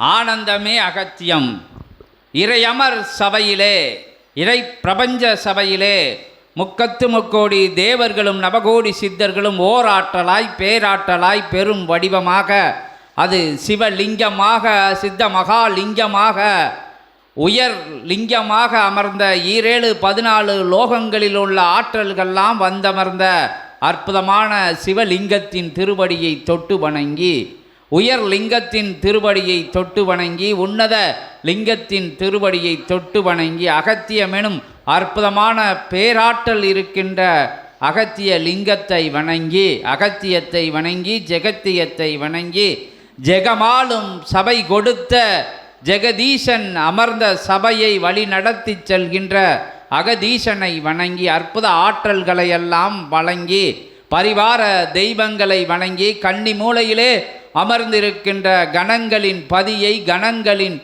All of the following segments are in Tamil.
ஆனந்தமே அகத்தியம். இறையமர் சபையிலே இறை பிரபஞ்ச சபையிலே முக்கத்து முக்கோடி தேவர்களும் நவகோடி சித்தர்களும் ஓராற்றலாய் பேராற்றலாய் பெரும் வடிவமாக அது சிவலிங்கமாக சித்த மகாலிங்கமாக உயர் லிங்கமாக அமர்ந்த ஈரேழு பதினாலு லோகங்களில் உள்ள ஆற்றல்கள்லாம் வந்தமர்ந்த அற்புதமான சிவலிங்கத்தின் திருவடியை தொட்டு வணங்கி உயர் லிங்கத்தின் திருவடியை தொட்டு வணங்கி உன்னத லிங்கத்தின் திருவடியை தொட்டு வணங்கி அகத்தியமெனும் அற்புதமான பேராற்றல் இருக்கின்ற அகத்திய லிங்கத்தை வணங்கி அகத்தியத்தை வணங்கி ஜெகத்தியத்தை வணங்கி ஜெகமாலும் சபை கொடுத்த ஜெகதீசன் அமர்ந்த சபையை வழி நடத்தி செல்கின்ற அகதீசனை வணங்கி அற்புத ஆற்றல்களை எல்லாம் வழங்கி பரிவார தெய்வங்களை வணங்கி கன்னி மூலையிலே அமர்ந்திருக்கின்ற கணங்களின் பதியை கணங்களின்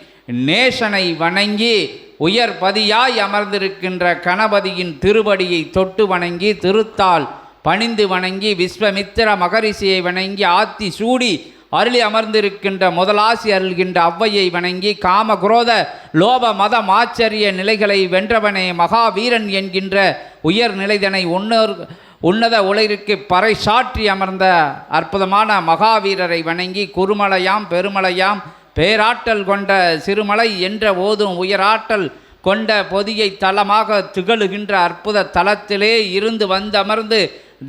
நேசனை வணங்கி உயர் பதியாய் அமர்ந்திருக்கின்ற கணபதியின் திருவடியை தொட்டு வணங்கி திருத்தால் பணிந்து வணங்கி விஸ்வமித்திர மகரிஷியை வணங்கி ஆத்தி சூடி அருளி அமர்ந்திருக்கின்ற முதலாசி அருள்கின்ற அவ்வையை வணங்கி காம குரோத லோப மத மாச்சரிய நிலைகளை வென்றவனே மகாவீரன் என்கின்ற உயர் நிலைதனை உன்னோர் உன்னத உலகிற்கு பறைசாற்றி அமர்ந்த அற்புதமான மகாவீரரை வணங்கி குறுமலையாம் பெருமலையாம் பேராற்றல் கொண்ட சிறுமலை என்ற ஓதும் உயராற்றல் கொண்ட பொதியை தலமாக திகழுகின்ற அற்புத தலத்திலே இருந்து வந்தமர்ந்து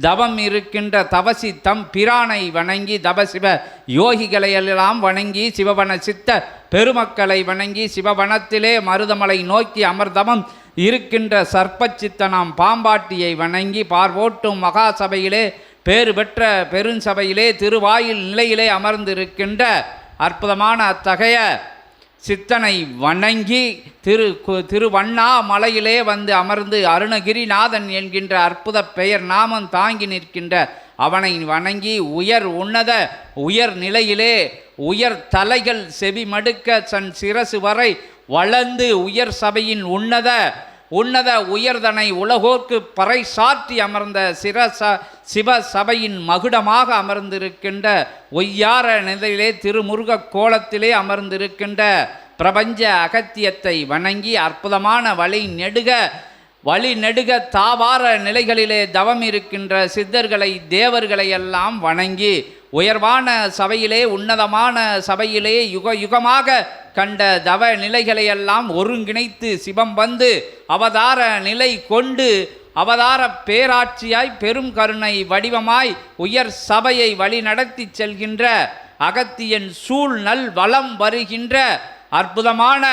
தவம் இருக்கின்ற தவசி தம் பிரானை வணங்கி தவசிவ யோகிகளை எல்லாம் வணங்கி சிவவன சித்த பெருமக்களை வணங்கி சிவவனத்திலே மருதமலை நோக்கி அமர்தமம் இருக்கின்ற சர்ப்பச்சித்தனாம் பாம்பாட்டியை வணங்கி பார்வோட்டும் மகா சபையிலே பேறு பெற்ற பெருஞ்சபையிலே திருவாயில் நிலையிலே அமர்ந்திருக்கின்ற அற்புதமான அத்தகைய சித்தனை வணங்கி திரு திருவண்ணாமலையிலே வந்து அமர்ந்து அருணகிரிநாதன் என்கின்ற அற்புத பெயர் நாமம் தாங்கி நிற்கின்ற அவனை வணங்கி உயர் உன்னத உயர் நிலையிலே உயர் தலைகள் செவி மடுக்க சன் சிரசு வரை வளர்ந்து உயர் சபையின் உன்னத உன்னத உயர்தனை உலகோர்க்கு பறைசாற்றி அமர்ந்த சிரச சிவ சபையின் மகுடமாக அமர்ந்திருக்கின்ற ஒய்யார நிலையிலே திருமுருக கோலத்திலே அமர்ந்திருக்கின்ற பிரபஞ்ச அகத்தியத்தை வணங்கி அற்புதமான வழி நெடுக வழி நெடுக தாவார நிலைகளிலே தவம் இருக்கின்ற சித்தர்களை தேவர்களை எல்லாம் வணங்கி உயர்வான சபையிலே உன்னதமான சபையிலே யுக யுகமாக கண்ட தவ நிலைகளையெல்லாம் ஒருங்கிணைத்து சிவம் வந்து அவதார நிலை கொண்டு அவதார பேராட்சியாய் பெரும் கருணை வடிவமாய் உயர் சபையை வழிநடத்தி செல்கின்ற அகத்தியன் சூழ் நல் வருகின்ற அற்புதமான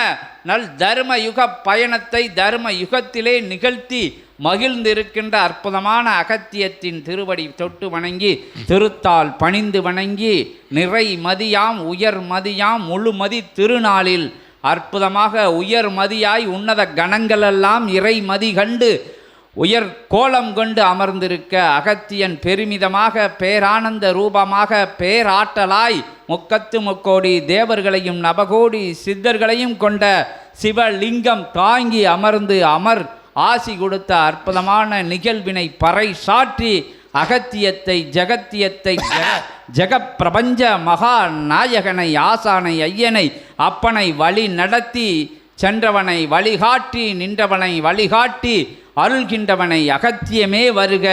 நல் தர்ம யுக பயணத்தை தர்ம யுகத்திலே நிகழ்த்தி மகிழ்ந்திருக்கின்ற அற்புதமான அகத்தியத்தின் திருவடி தொட்டு வணங்கி திருத்தால் பணிந்து வணங்கி நிறை மதியாம் உயர் மதியாம் முழுமதி திருநாளில் அற்புதமாக உயர் மதியாய் உன்னத கணங்களெல்லாம் இறை மதி கண்டு உயர் கோலம் கொண்டு அமர்ந்திருக்க அகத்தியன் பெருமிதமாக பேரானந்த ரூபமாக பேராற்றலாய் முக்கத்து முக்கோடி தேவர்களையும் நவகோடி சித்தர்களையும் கொண்ட சிவலிங்கம் தாங்கி அமர்ந்து அமர் ஆசி கொடுத்த அற்புதமான நிகழ்வினை பறை சாற்றி அகத்தியத்தை ஜகத்தியத்தை ஜெக- பிரபஞ்ச மகா நாயகனை ஆசானை ஐயனை அப்பனை வழி நடத்தி சென்றவனை வழிகாட்டி நின்றவனை வழிகாட்டி அருள்கின்றவனை அகத்தியமே வருக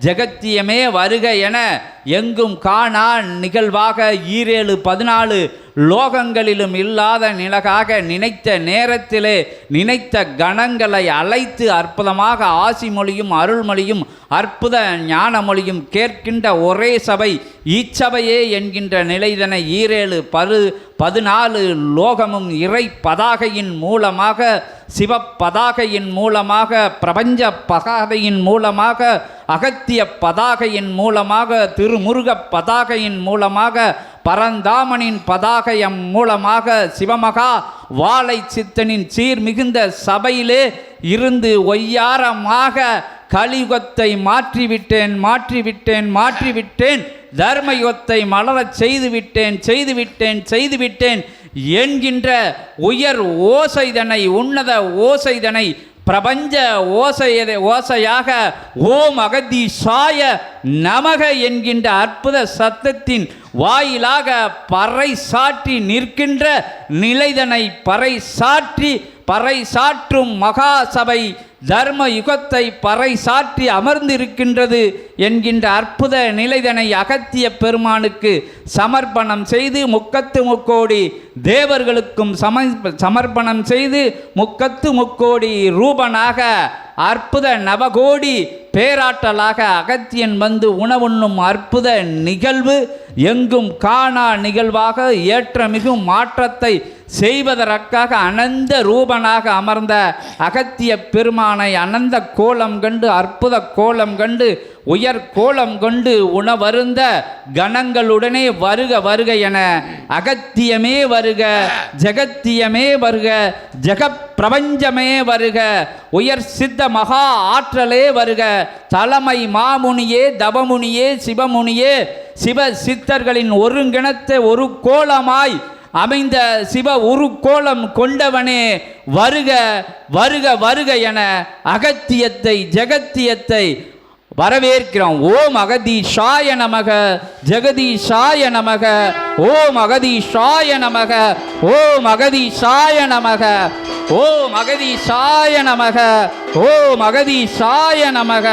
ஜெகத்தியமே வருக என எங்கும் காணா நிகழ்வாக ஈரேழு பதினாலு லோகங்களிலும் இல்லாத நிலகாக நினைத்த நேரத்திலே நினைத்த கணங்களை அழைத்து அற்புதமாக ஆசி மொழியும் அருள்மொழியும் அற்புத ஞானமொழியும் கேட்கின்ற ஒரே சபை இச்சபையே என்கின்ற நிலைதனை ஈரேழு பரு பதினாலு லோகமும் இறை பதாகையின் மூலமாக சிவப்பதாகையின் மூலமாக பிரபஞ்ச பதாகையின் மூலமாக அகத்திய பதாகையின் மூலமாக திருமுருக பதாகையின் மூலமாக பரந்தாமனின் பதாகையம் மூலமாக சிவமகா வாழை சித்தனின் சீர் மிகுந்த சபையிலே இருந்து ஒய்யாரமாக கலியுகத்தை மாற்றிவிட்டேன் மாற்றிவிட்டேன் மாற்றிவிட்டேன். தர்மயுகத்தை மலரச் செய்துவிட்டேன் செய்துவிட்டேன் செய்துவிட்டேன். என்கின்ற உயர் ஓசைதனை உன்னத ஓசைதனை பிரபஞ்ச ஓசையதை ஓசையாக ஓம் அகதி சாய நமக என்கின்ற அற்புத சத்தத்தின் வாயிலாக பறை சாற்றி நிற்கின்ற நிலைதனை பறை சாற்றி பறை சாற்றும் மகாசபை தர்ம யுகத்தை பறை சாற்றி அமர்ந்திருக்கின்றது என்கின்ற அற்புத நிலைதனை அகத்திய பெருமானுக்கு சமர்ப்பணம் செய்து முக்கத்து முக்கோடி தேவர்களுக்கும் சம சமர்ப்பணம் செய்து முக்கத்து முக்கோடி ரூபனாக அற்புத நவகோடி பேராற்றலாக அகத்தியன் வந்து உணவுண்ணும் அற்புத நிகழ்வு எங்கும் காணா நிகழ்வாக ஏற்றமிகு மாற்றத்தை செய்வதற்காக அனந்த ரூபனாக அமர்ந்த அகத்திய பெருமானை அனந்த கோலம் கண்டு அற்புத கோலம் கண்டு உயர் கோலம் கொண்டு உணவருந்த கணங்களுடனே வருக வருக என அகத்தியமே வருக ஜெகத்தியமே வருக ஜெகப் பிரபஞ்சமே வருக உயர் சித்த மகா ஆற்றலே வருக தலைமை மாமுனியே தவமுனியே சிவமுனியே சிவ சித்தர்களின் ஒருங்கிணத்தை ஒரு கோலமாய் அமைந்த சிவ உருக்கோலம் கொண்டவனே வருக வருக வருக என அகத்தியத்தை ஜெகத்தியத்தை வரவேற்கிறோம். ஓம் அகதீஷாய நமக ஜெகதீஷாய நமக ஓம் அகதீஷாய நமக ஓம் அகதீஷாய நமக ஓம் அகதீஷாய நமக ஓம் அகதீஷாய நமக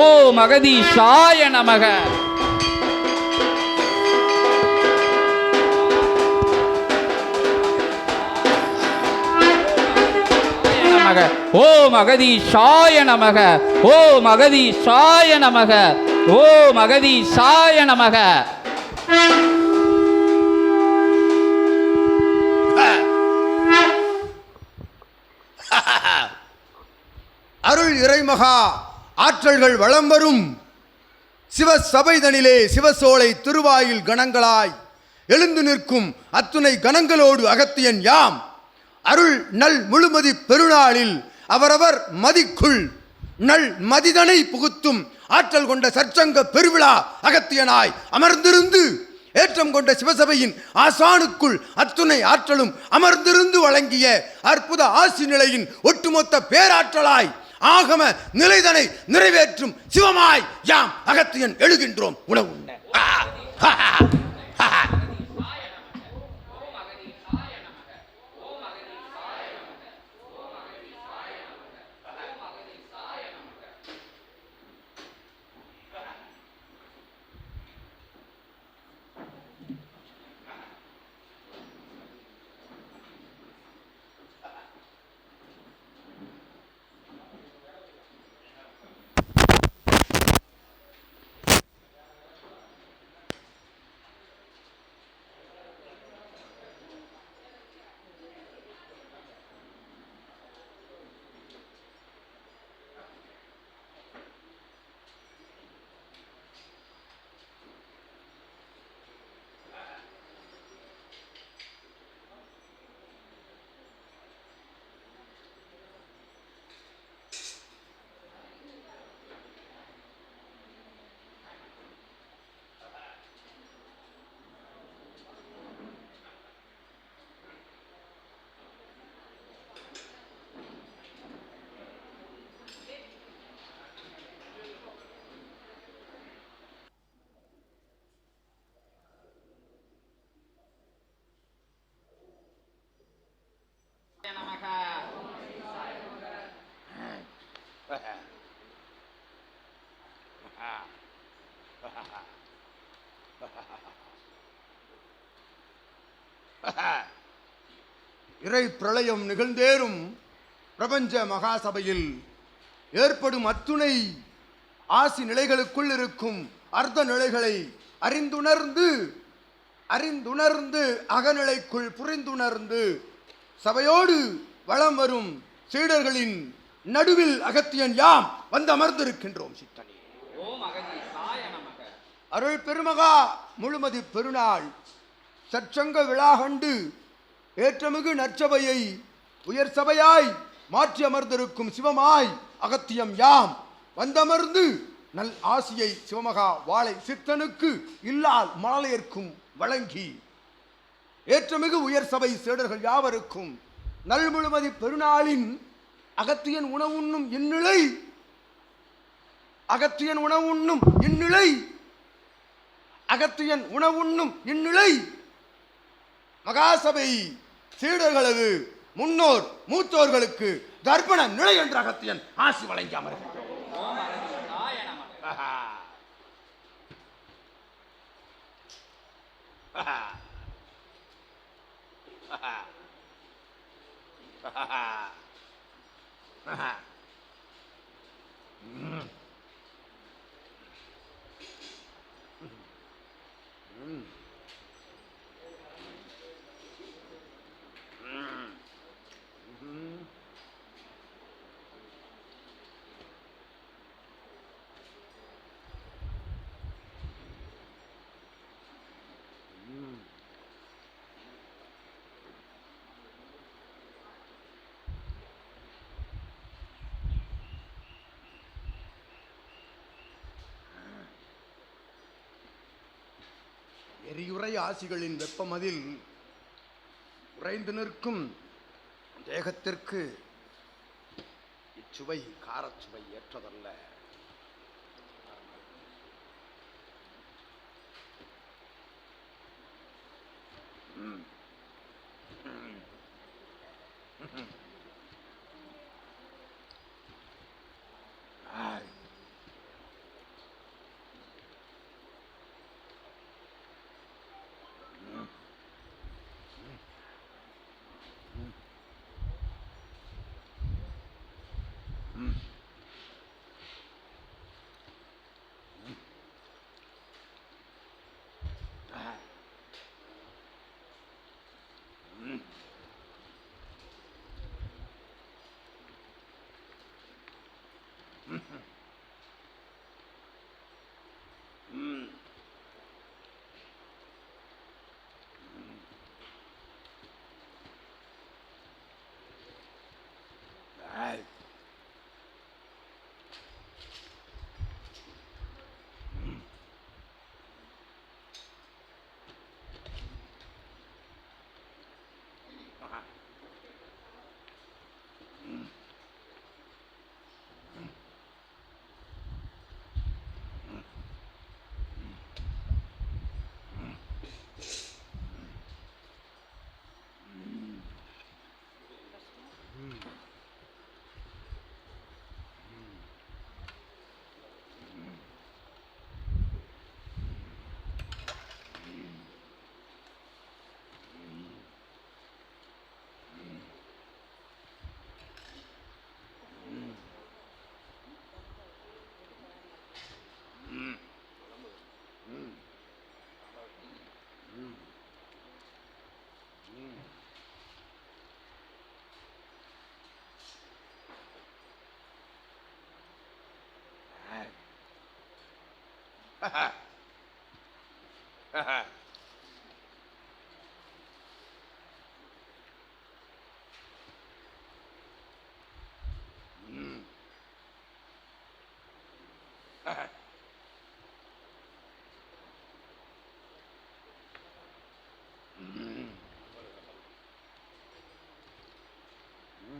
ஓம் அகதீஷாய நமக. நமக. மகதி சாய நமக. ஓ மகதி சாய நமக. ஓ மகதி சாய நமக. அருள் இறைமகா ஆற்றல்கள் வளம் வரும். சிவ சபைதனிலே சிவசோலை திருவாயில் கணங்களாய் எழுந்து நிற்கும் அத்துணை கணங்களோடு அகத்தியன் யாம். அருள் நல் முழுமதி பெருநாளில் அவரவர் மதிக்குள். நல் மதிதனை புகுத்தும் ஆற்றல் கொண்ட சற்சங்க பெருவிழா அகத்தியனாய் அமர்ந்திருந்து ஏற்றம் கொண்ட சிவசபையின் ஆசானுக்குள் அத்துணை ஆற்றலும் அமர்ந்திருந்து வழங்கிய அற்புத ஆசி நிலையின் ஒட்டுமொத்த பேராற்றலாய் ஆகம நிலைதனை நிறைவேற்றும் சிவமாய் யாம் அகத்தியன் எழுகின்றோம். உணவு இறை பிரளயம் நிகழ்ந்தேறும் பிரபஞ்ச மகாசபையில் ஏற்படும் அத்துணை ஆசி நிலைகளுக்குள் இருக்கும் அர்த்த நிலைகளை அறிந்துணர்ந்து அறிந்துணர்ந்து அகநிலைக்குள் புரிந்துணர்ந்து சபையோடு வலம் வரும் சீடர்களின் நடுவில் அகத்தியன் யாம்? வந்து அமர்ந்திருக்கின்றோம் சித்தனே. அருள் பெருமகா முழுமதி பெருநாள். சற்சங்க விழா கண்டு ஏற்றமிகு நற்சபையை உயர் சபையாய் மாற்றி அமர்ந்திருக்கும் சிவமாய் அகத்தியம் யாம்? வந்தமர்ந்து நல் ஆசியை சிவமகா வாழை சித்தனுக்கு இல்லால் மழலையர்க்கும் வழங்கி. ஏற்றமிகு உயர் சபை சீடர்கள் யாவருக்கும் நல் முழுமதி பெருநாளின் அகத்தியன் உணவுண்ணும் இந்நிலை அகத்தியன் உணவுண்ணும் இந்நிலை அகத்தியன் உணவுண்ணும் இந்நிலை மகாசபை சீடர்களது முன்னோர் மூத்தோர்களுக்கு தர்ப்பண நிலை என்ற அகத்தியன் ஆசி வழங்கி அமர்கிறார். ha ha Mm-hmm. எரியுறை ஆசிகளின் வெப்பமதில் உறைந்து நிற்கும் தேகத்திற்கு இச்சுவை காரச்சுவை ஏற்றதல்ல.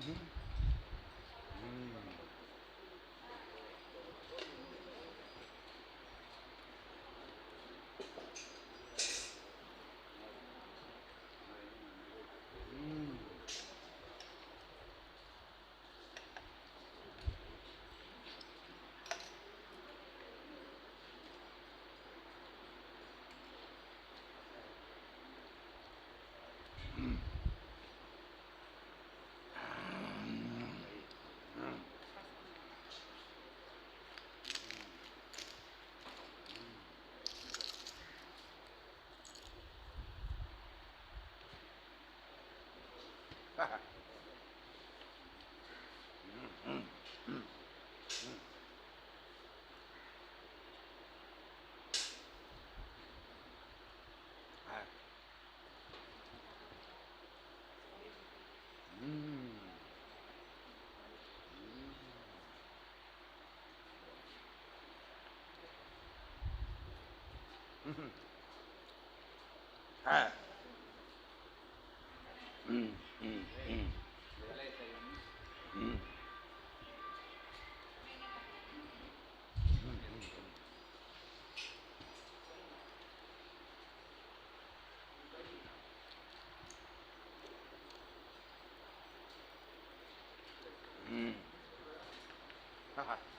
Mm-hmm. Ha ha. 哎，嗯嗯嗯，嗯嗯，哎。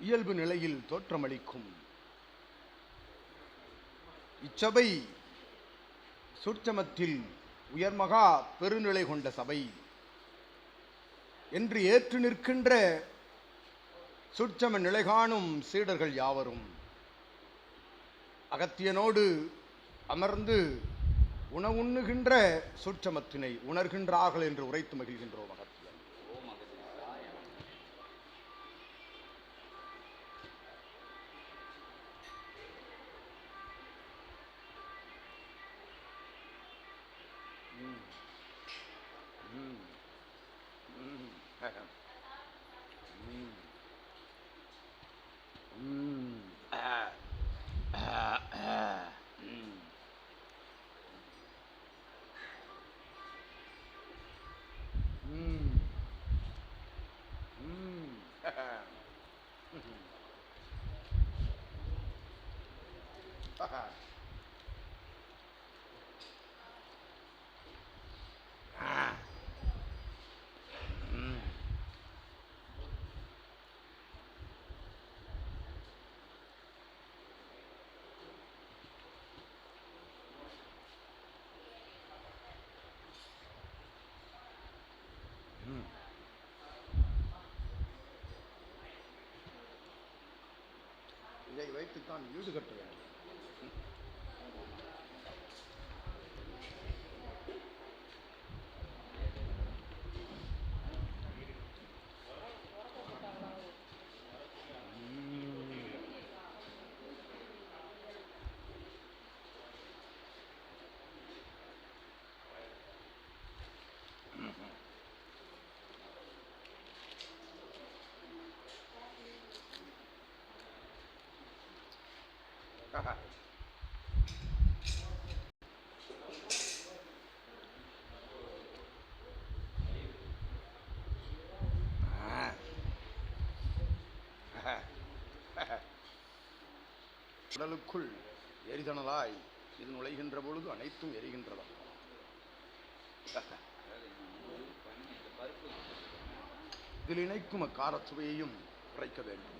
இயல்பு நிலையில் தோற்றமளிக்கும். இச்சபை சுற்றமத்தில் உயர்மகா பெருநிலை கொண்ட சபை. என்று ஏற்று நிற்கின்ற சுற்றம நிலை காணும் சீடர்கள் யாவரும்? அகத்தியனோடு அமர்ந்து உணவுண்ணுகின்ற சுற்றமத்தினை உணர்கின்றார்கள் என்று உரைத்து மகிழ்கின்றோம் அகத்தியன் இதை வைத்துத்தான் வீடு கட்ட உடலுக்குள் எரிதனலாய் இது நுழைகின்ற பொழுது அனைத்தும் எரிகின்றதா? இதில் இணைக்கும் அக்கார சுவையையும் குறைக்க வேண்டும்.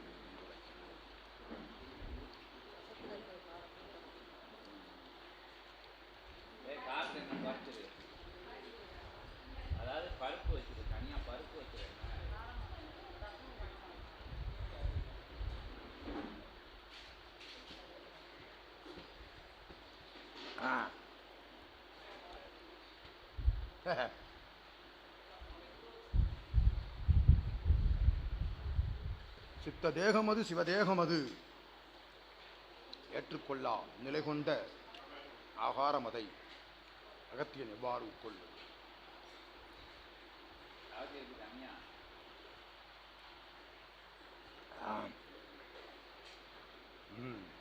சித்த தேகமது சிவதேகமது. ஏற்றுக்கொள்ளா நிலை கொண்ட ஆகாரமதை. அகத்தியன் எவ்வாறு உட்கொள்ளும்? Mm.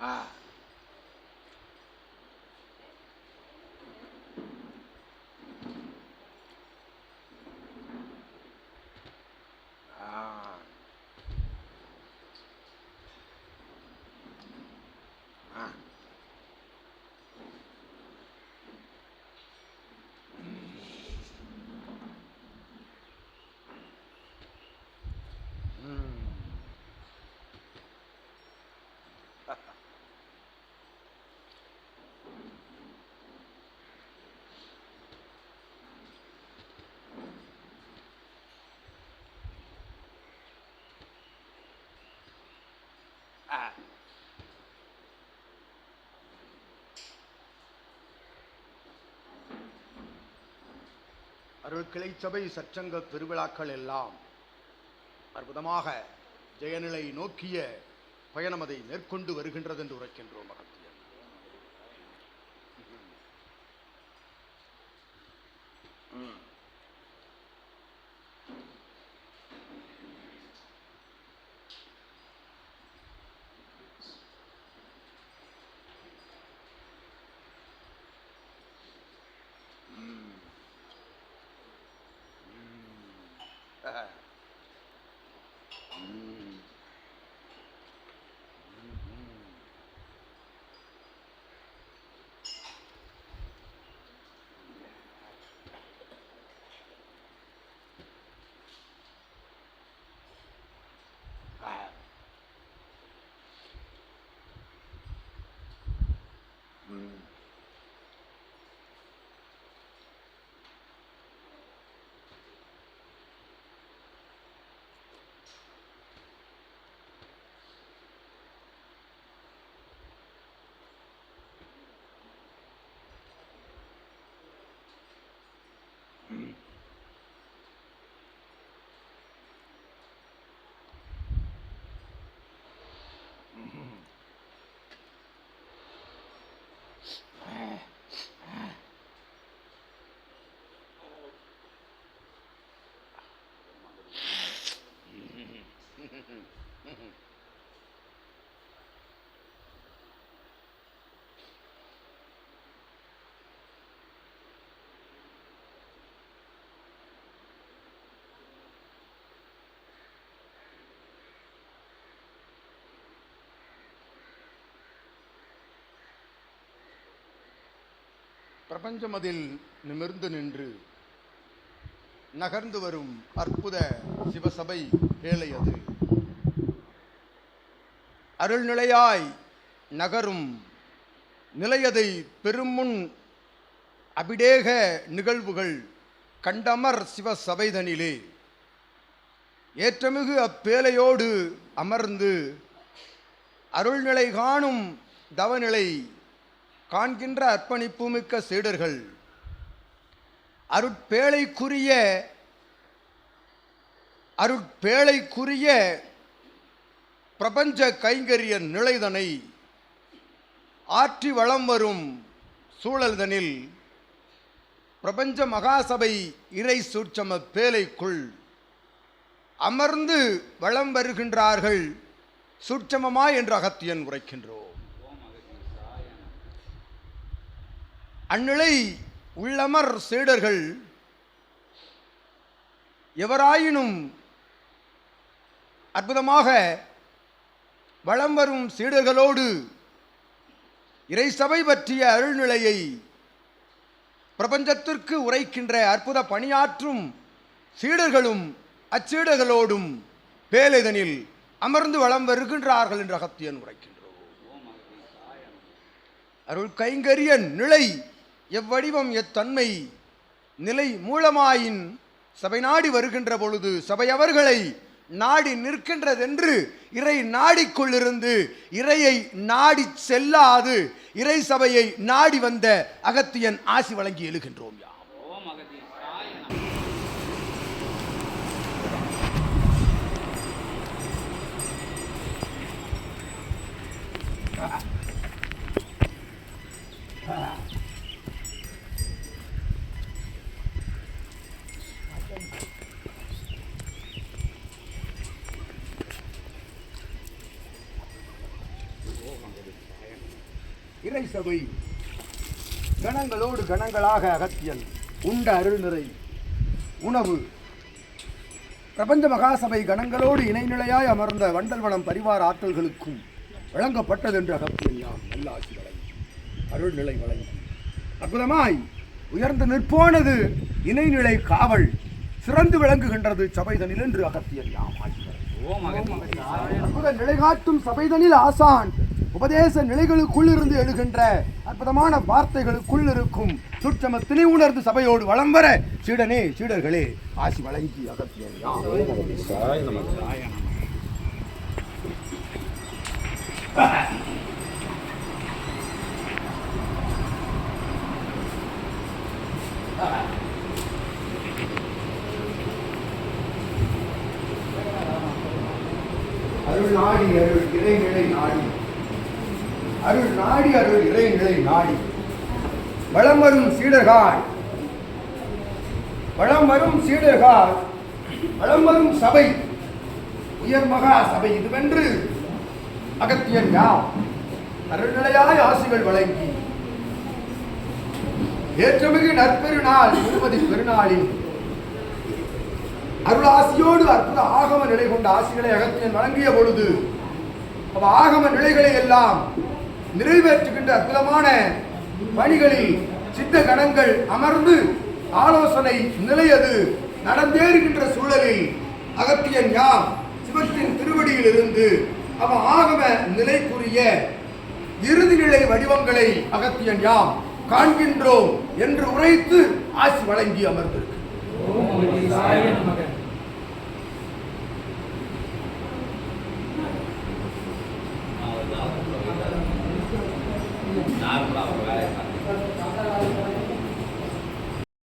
啊。அருள்கிளை அருள் சபை சச்சங்க திருவிழாக்கள் எல்லாம் அற்புதமாக ஜெயநிலை நோக்கிய பயணம் அதை மேற்கொண்டு வருகின்றது என்று உரைக்கின்றோம் மகன். பிரபஞ்சம் அதில் நிமிர்ந்து நின்று நகர்ந்து வரும் அற்புத சிவசபை வேலை அது அருள்நிலையாய் நகரும் நிலையதை பெருமுன் அபிடேக நிகழ்வுகள் கண்டமர் சிவசபைதனிலே. ஏற்றமிகு அப்பேலையோடு அமர்ந்து அருள்நிலை காணும் தவநிலை காண்கின்ற அர்ப்பணிப்புமிக்க சீடர்கள். அருட்பேழைக்குரிய அருட்பேழைக்குரிய பிரபஞ்ச கைங்கரிய நிலைதனை ஆற்றி வளம் வரும் சூழல்தனில் பிரபஞ்ச மகாசபை இறை சூட்சம பேலைக்குள் அமர்ந்து வளம் வருகின்றார்கள் சூட்சமமா என்று அகத்தியன் உரைக்கின்றோம். அந்நிலை உள்ளமர் சீடர்கள் எவராயினும் அற்புதமாக வளம் வரும் சீடர்களோடு இறை சபை பற்றிய அருள்நிலையை பிரபஞ்சத்திற்கு உரைக்கின்ற அற்புத பணியாற்றும் சீடர்களும் அச்சீடர்களோடும் பேலைதனில் அமர்ந்து வளம் வருகின்றார்கள் என்று அகத்தியன் உரைக்கின்றோம். அருள் கைங்கரிய நிலை எவ்வடிவம் எத்தன்மை நிலை மூலமாயின் சபை நாடி வருகின்ற பொழுது சபை அவர்களை நாடி நிற்கின்றதென்று இறை நாடிக்குள்ளிருந்து இறையை நாடி செல்லாது இறை சபையை நாடி வந்த அகத்தியன் ஆசி வழங்கி எழுகின்றோம் யாம் ஓம் அகதீசாய நமः ஓம் அகதீசாய சபை கணங்களோடு கணங்களாக அகத்தியல் உண்ட அருள் நிறை. உணவு. பிரபஞ்ச மகாசபை கணங்களோடு இணைநிலையாய் அமர்ந்த வண்டல் வனம் பரிவார ஆற்றல்களுக்கும் வழங்கப்பட்டதென்று அகத்தியல் யாம் நல்லாசி வழங்கி அருள்நிலை வழங்கி அற்புதமாய் உயர்ந்து நிற்போனது இணைநிலை காவல். சிறந்து விளங்குகின்றது சபைதனில் என்று அகத்தியல் யாம் ஆசி அகத்தீசாய அற்புத நிலைகாட்டும் சபைதனில் ஆசான். உபதேச நிலைகளுக்குள் இருந்து எழுகின்ற அற்புதமான வார்த்தைகளுக்குள் இருக்கும் சுற்றமத்தினை உணர்ந்து சபையோடு வலம் வர சீடனே சீடர்களே ஆசி வழங்கி அகத்தியல் அருள் நாடி அருள் இறைநிலை நாடி. அருள் நாடி அருள் இறைநிலை நாடி. வளம் வரும் சீடர்கள். வளம் வரும் சீடர்கள். வளம் வரும் சபை. உயர்மகா சபை இதுவென்று அகத்தியன் யாம் அருள்நிலையாய் ஆசிகள் வழங்கி. ஏற்றமிகு நற்பெருநாள் திருமதி பெருநாளின் அருளாசியோடு அற்புத ஆகம நிலை கொண்ட ஆசிகளை அகத்தியன் வழங்கிய பொழுது அவ ஆகம நிலைகளை எல்லாம் நிறைவேற்றுகின்ற அற்புதமான பணிகளில் சித்த கணங்கள் அமர்ந்து ஆலோசனை நிலையது நடந்தேறுகின்ற சூழலில் அகத்தியன் யாம் சிவத்தின் திருவடியில் இருந்து அவ ஆகம நிலைக்குரிய இறுதிநிலை வடிவங்களை அகத்தியன் யாம் காண்கின்றோம் என்று உரைத்து ஆசி வழங்கி அமர்ந்திருக்கு. I don't know.